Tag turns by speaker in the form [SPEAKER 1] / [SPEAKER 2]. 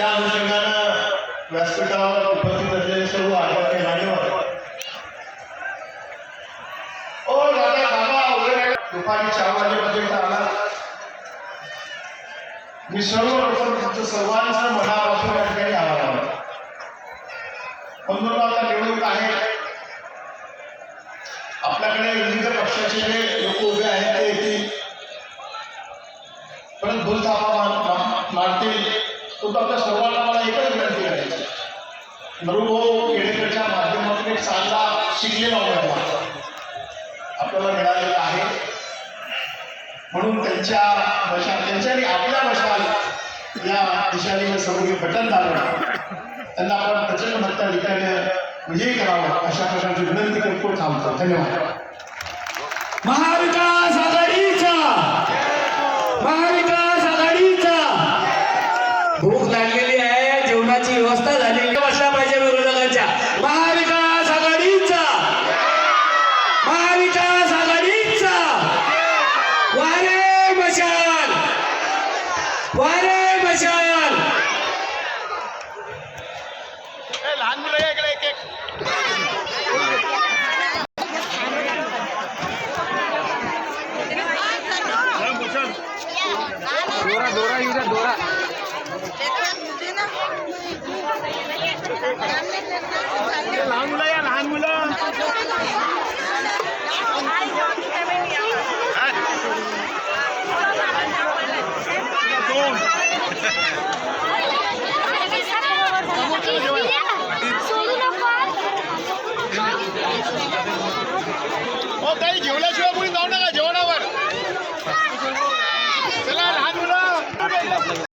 [SPEAKER 1] त्या अनुषंगानं व्यासपीठावर उपस्थित असलेले सर्व आदरणीय मान्यवर ओ दादा बाबा वगैरे दुपारी चार वाजेपर्यंत आला. मी सर्वप्रथम तुमचं सर्वांचं मनापासून या ठिकाणी आभार मानतो. म्हणून आता निवडणूक आहे. आपल्याकडे विविध पक्षाचे जे लोक उभे आहेत तो आपल्या सर्वांना मला एकच विनंती करायची नरुभाऊ केळेकरच्या माध्यमातून एक चांगला शिकलेला उमेदवार आपल्याला मिळालेला आहे. म्हणून त्यांच्या मशाल त्यांच्याने आपल्या मशाल या दिशाने सगळी बटन दाबणं त्यांना आपण प्रचंड मताधिकाने विजयी करावा अशा प्रकारची विनंती करतो. थांबतो. धन्यवाद.
[SPEAKER 2] महाविकास मशाल
[SPEAKER 1] लहान मुलं इकडे एक एक.
[SPEAKER 3] दोरा दोरा
[SPEAKER 1] काही जेवल्याशिवाय कोणी जाऊ नका जेवणावर चला लहान मुलं